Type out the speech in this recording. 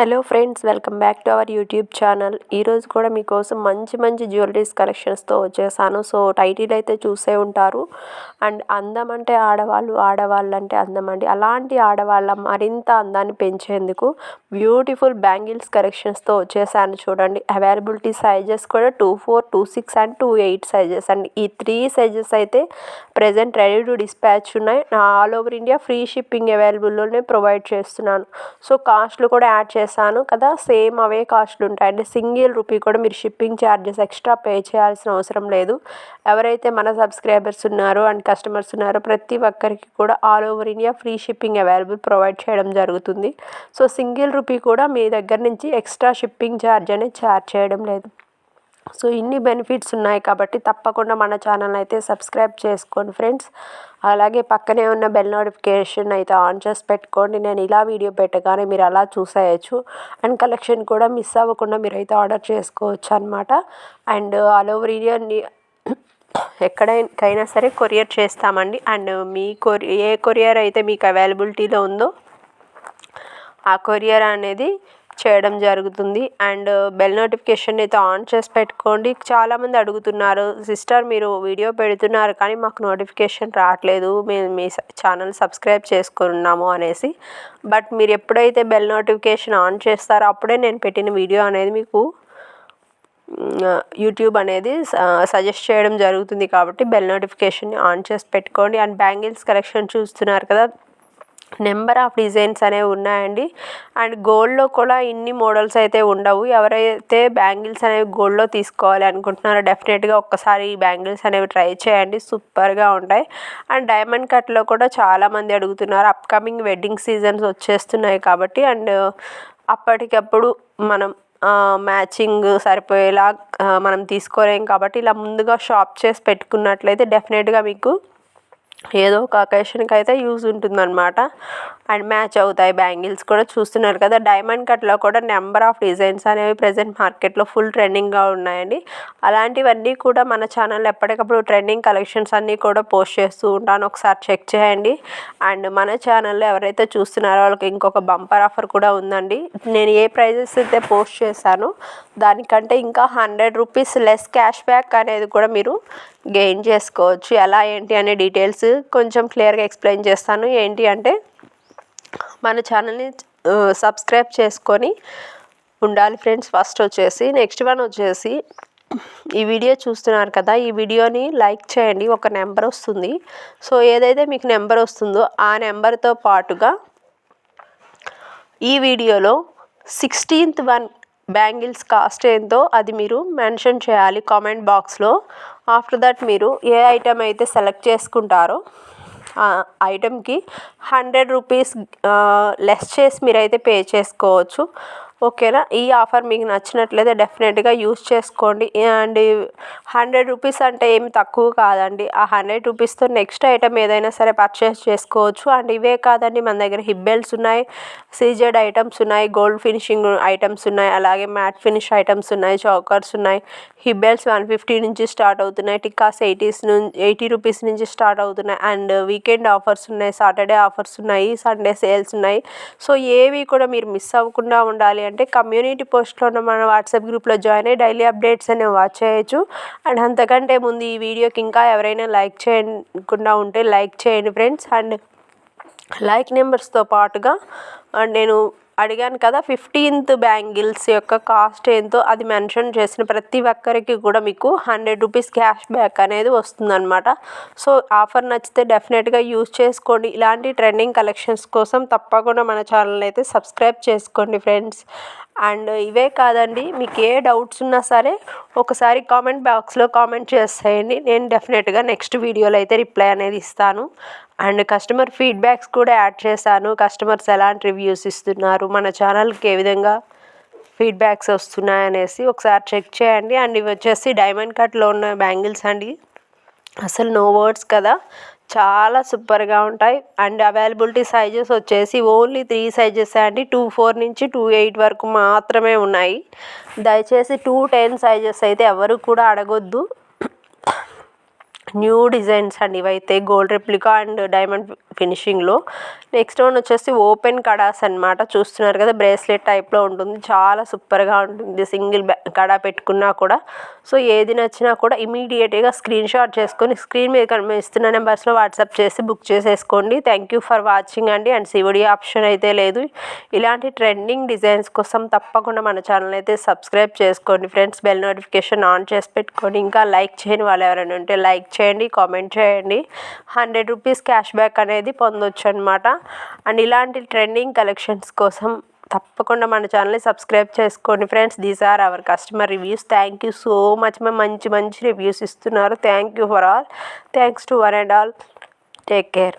Hello friends welcome back to our YouTube channel. ఈరోజు కూడా మీకోసం మంచి మంచి జ్యువెలరీస్ కలెక్షన్స్తో వచ్చేసాను. సో టైటిల్ అయితే చూసే ఉంటారు. అండ్ అందం అంటే ఆడవాళ్ళు ఆడవాళ్ళు అంటే అందం అండి. అలాంటి ఆడవాళ్ళ మరింత అందాన్ని పెంచేందుకు బ్యూటిఫుల్ బ్యాంగిల్స్ కలెక్షన్స్తో వచ్చేసాను చూడండి. అవైలబిలిటీ సైజెస్ కూడా two four two six and two eight sizes అండి. ఈ త్రీ సైజెస్ అయితే ప్రజెంట్ రెడీ టు డిస్పాచ్ ఉన్నాయి. All over India free shipping అవైలబుల్లోనే provide చేస్తున్నాను. సో కాస్ట్లు కూడా యాడ్ చేస్తాను. చేశాను కదా సేమ్ అవే కాస్ట్లు ఉంటాయండి. సింగిల్ రూపీ కూడా మీరు షిప్పింగ్ ఛార్జెస్ ఎక్స్ట్రా పే చేయాల్సిన అవసరం లేదు. ఎవరైతే మన సబ్స్క్రైబర్స్ ఉన్నారో అండ్ కస్టమర్స్ ఉన్నారో ప్రతి ఒక్కరికి కూడా all over India free shipping available provide చేయడం జరుగుతుంది. సో సింగిల్ రూపీ కూడా మీ దగ్గర నుంచి ఎక్స్ట్రా షిప్పింగ్ ఛార్జ్ అనేది ఛార్జ్ చేయడం లేదు. సో ఇన్ని బెనిఫిట్స్ ఉన్నాయి కాబట్టి తప్పకుండా మన ఛానల్ అయితే సబ్స్క్రైబ్ చేసుకోండి ఫ్రెండ్స్. అలాగే పక్కనే ఉన్న బెల్ నోటిఫికేషన్ అయితే ఆన్ చేసి పెట్టుకోండి. నేను ఇలా వీడియో పెట్టగానే మీరు అలా చూసేయచ్చు. అండ్ కలెక్షన్ కూడా మిస్ అవ్వకుండా మీరు అయితే ఆర్డర్ చేసుకోవచ్చు అనమాట అండ్ ఆల్ ఓవర్ ఇండియా ఎక్కడైనా సరే కొరియర్ చేస్తామండి. అండ్ మీ కొరి ఏ కొరియర్ అయితే మీకు అవైలబిలిటీలో ఉందో ఆ కొరియర్ అనేది చేయడం జరుగుతుంది. అండ్ బెల్ నోటిఫికేషన్ అయితే ఆన్ చేసి పెట్టుకోండి. చాలామంది అడుగుతున్నారు సిస్టర్ మీరు వీడియో పెడుతున్నారు కానీ మాకు నోటిఫికేషన్ రావట్లేదు. మేము మీ ఛానల్ సబ్స్క్రైబ్ చేసుకున్నాము అనేసి. బట్ మీరు ఎప్పుడైతే బెల్ నోటిఫికేషన్ ఆన్ చేస్తారో అప్పుడే నేను పెట్టిన వీడియో అనేది మీకు యూట్యూబ్ అనేది సజెస్ట్ చేయడం జరుగుతుంది కాబట్టి బెల్ నోటిఫికేషన్ని ఆన్ చేసి పెట్టుకోండి. అండ్ బ్యాంగిల్స్ కలెక్షన్ చూస్తున్నారు కదా నెంబర్ ఆఫ్ డిజైన్స్ అనేవి ఉన్నాయండి. అండ్ గోల్డ్లో కూడా ఇన్ని మోడల్స్ అయితే ఉండవు. ఎవరైతే బ్యాంగిల్స్ అనేవి గోల్డ్లో తీసుకోవాలి అనుకుంటున్నారో డెఫినెట్గా ఒక్కసారి ఈ బ్యాంగిల్స్ అనేవి ట్రై చేయండి. సూపర్గా ఉంటాయి. అండ్ డైమండ్ కట్లో కూడా చాలామంది అడుగుతున్నారు. అప్కమింగ్ వెడ్డింగ్ సీజన్స్ వచ్చేస్తున్నాయి కాబట్టి అండ్ అప్పటికప్పుడు మనం మ్యాచింగ్ సరిపోయేలా మనం తీసుకోలేం కాబట్టి ఇలా ముందుగా షాప్ చేసి పెట్టుకున్నట్లయితే డెఫినెట్గా మీకు ఏదో ఒక అకేషన్కి అయితే యూజ్ ఉంటుందన్నమాట. అండ్ మ్యాచ్ అవుతాయి బ్యాంగిల్స్ కూడా చూస్తున్నారు కదా. డైమండ్ కట్లో కూడా నెంబర్ ఆఫ్ డిజైన్స్ అనేవి ప్రజెంట్ మార్కెట్లో ఫుల్ ట్రెండింగ్గా ఉన్నాయండి. అలాంటివన్నీ కూడా మన ఛానల్ ఎప్పటికప్పుడు ట్రెండింగ్ కలెక్షన్స్ అన్నీ కూడా పోస్ట్ చేస్తూ ఉంటాను. ఒకసారి చెక్ చేయండి. అండ్ మన ఛానల్లో ఎవరైతే చూస్తున్నారో వాళ్ళకి ఇంకొక బంపర్ ఆఫర్ కూడా ఉందండి. నేను ఏ ప్రైజెస్ అయితే పోస్ట్ చేశానో దానికంటే ఇంకా hundred rupees less cash back అనేది కూడా మీరు గెయిన్ చేసుకోవచ్చు. ఎలా ఏంటి అనే డీటెయిల్స్ కొంచెం క్లియర్గా ఎక్స్ప్లెయిన్ చేస్తాను. ఏంటి అంటే మన ఛానల్ని సబ్స్క్రైబ్ చేసుకొని ఉండాలి ఫ్రెండ్స్ ఫస్ట్ వచ్చేసి. నెక్స్ట్ వన్ వచ్చేసి ఈ వీడియో చూస్తున్నారు కదా ఈ వీడియోని లైక్ చేయండి. ఒక నెంబర్ వస్తుంది. సో ఏదైతే మీకు నెంబర్ వస్తుందో ఆ నెంబర్తో పాటుగా ఈ వీడియోలో సిక్స్టీన్త్ వన్ బ్యాంగిల్స్ కాస్ట్ ఏంతో అది మీరు మెన్షన్ చేయాలి కామెంట్ బాక్స్లో. ఆఫ్టర్ దట్ మీరు ఏ ఐటెం అయితే సెలెక్ట్ చేసుకుంటారో ఆ ఐటెంకి హండ్రెడ్ రూపీస్ లెస్ చేసి మీరైతే పే చేసుకోవచ్చు. ఓకేనా? ఈ ఆఫర్ మీకు నచ్చినట్లయితే డెఫినెట్గా యూస్ చేసుకోండి. అండ్ హండ్రెడ్ రూపీస్ అంటే ఏమి తక్కువ కాదండి. ఆ హండ్రెడ్ రూపీస్తో నెక్స్ట్ ఐటమ్ ఏదైనా సరే పర్చేస్ చేసుకోవచ్చు. అండ్ ఇవే కాదండి మన దగ్గర హిబ్బెల్స్ ఉన్నాయి సీజెడ్ ఐటమ్స్ ఉన్నాయి గోల్డ్ ఫినిషింగ్ ఐటమ్స్ ఉన్నాయి అలాగే మ్యాట్ ఫినిష్ ఐటమ్స్ ఉన్నాయి చౌకర్స్ ఉన్నాయి. హిబ్బెల్స్ వన్ ఫిఫ్టీ నుంచి స్టార్ట్ అవుతున్నాయి టిక్కాస్ ఎయిటీస్ నుంచి ఎయిటీ రూపీస్ నుంచి స్టార్ట్ అవుతున్నాయి. అండ్ వీకెండ్ ఆఫర్స్ ఉన్నాయి సాటర్డే ఆఫర్స్ ఉన్నాయి సండే సేల్స్ ఉన్నాయి. సో ఏవి కూడా మీరు మిస్ అవ్వకుండా ఉండాలి అంటే కమ్యూనిటీ పోస్ట్లో ఉన్న మన వాట్సాప్ గ్రూప్లో జాయిన్ అయ్యి డైలీ అప్డేట్స్ అనేవి వాచ్ చేయొచ్చు. అండ్ అంతకంటే ముందు ఈ వీడియోకి ఇంకా ఎవరైనా లైక్ చేయకుండా ఉంటే లైక్ చేయండి ఫ్రెండ్స్. అండ్ లైక్ నెంబర్స్తో పాటుగా అండ్ నేను అడిగాను కదా ఫిఫ్టీన్త్ బ్యాంగిల్స్ యొక్క కాస్ట్ ఏంతో అది మెన్షన్ చేసిన ప్రతి ఒక్కరికి కూడా మీకు హండ్రెడ్ రూపీస్ క్యాష్ బ్యాక్ అనేది వస్తుందన్నమాట. సో ఆఫర్ నచ్చితే డెఫినెట్గా యూజ్ చేసుకోండి. ఇలాంటి ట్రెండింగ్ కలెక్షన్స్ కోసం తప్పకుండా మన ఛానల్ అయితే సబ్స్క్రైబ్ చేసుకోండి ఫ్రెండ్స్ అండ్ ఇవే కాదండి మీకు ఏ డౌట్స్ ఉన్నా సరే ఒకసారి కామెంట్ బాక్స్లో కామెంట్ చేసేయండి. నేను డెఫినెట్గా నెక్స్ట్ వీడియోలో అయితే రిప్లై అనేది ఇస్తాను. అండ్ కస్టమర్ ఫీడ్బ్యాక్స్ కూడా యాడ్ చేశాను. కస్టమర్స్ ఎలాంటి రివ్యూస్ ఇస్తున్నారు మన ఛానల్కి ఏ విధంగా ఫీడ్బ్యాక్స్ వస్తున్నాయి అనేసి ఒకసారి చెక్ చేయండి. అండ్ ఇవి వచ్చేసి డైమండ్ కట్లో ఉన్న బ్యాంగిల్స్ అండి. అసలు నో వర్డ్స్ కదా. చాలా సూపర్గా ఉంటాయి. అండ్ అవైలబిలిటీ సైజెస్ వచ్చేసి ఓన్లీ త్రీ సైజెస్ అండి. టూ ఫోర్ నుంచి టూ ఎయిట్ వరకు మాత్రమే ఉన్నాయి. దయచేసి టూ టెన్ సైజెస్ అయితే ఎవరు కూడా అడగొద్దు. న్యూ డిజైన్స్ అండి ఇవైతే గోల్డ్ రెప్లికా అండ్ డైమండ్ ఫినిషింగ్లో. నెక్స్ట్ వన్ వచ్చేసి ఓపెన్ కడాస్ అనమాట చూస్తున్నారు కదా బ్రేస్లెట్ టైప్లో ఉంటుంది. చాలా సూపర్గా ఉంటుంది. సింగిల్ కడా పెట్టుకున్నా కూడా. సో ఏది నచ్చినా కూడా ఇమీడియట్గా స్క్రీన్ షాట్ చేసుకొని స్క్రీన్ మీద కనిపిస్తున్న నెంబర్స్లో వాట్సాప్ చేసి బుక్ చేసేసుకోండి. థ్యాంక్ యూ ఫర్ వాచింగ్ అండి. అండ్ సివిడి ఆప్షన్ అయితే లేదు. ఇలాంటి ట్రెండింగ్ డిజైన్స్ కోసం తప్పకుండా మన ఛానల్ అయితే సబ్స్క్రైబ్ చేసుకోండి. ఫ్రెండ్స్ బెల్ నోటిఫికేషన్ ఆన్ చేసి పెట్టుకోండి. ఇంకా లైక్ చేయని వాళ్ళు ఎవరైనా ఉంటే లైక్ చేయండి కామెంట్ చేయండి. హండ్రెడ్ రూపీస్ క్యాష్ బ్యాక్ అనేది పొందొచ్చు అనమాట అండ్ ఇలాంటి ట్రెండింగ్ కలెక్షన్స్ కోసం తప్పకుండా మన ఛానల్ని సబ్స్క్రైబ్ చేసుకోండి friends these are our customer reviews thank you so much మేము మంచి మంచి రివ్యూస్ ఇస్తున్నారు. Thank you for all thanks to one and all take care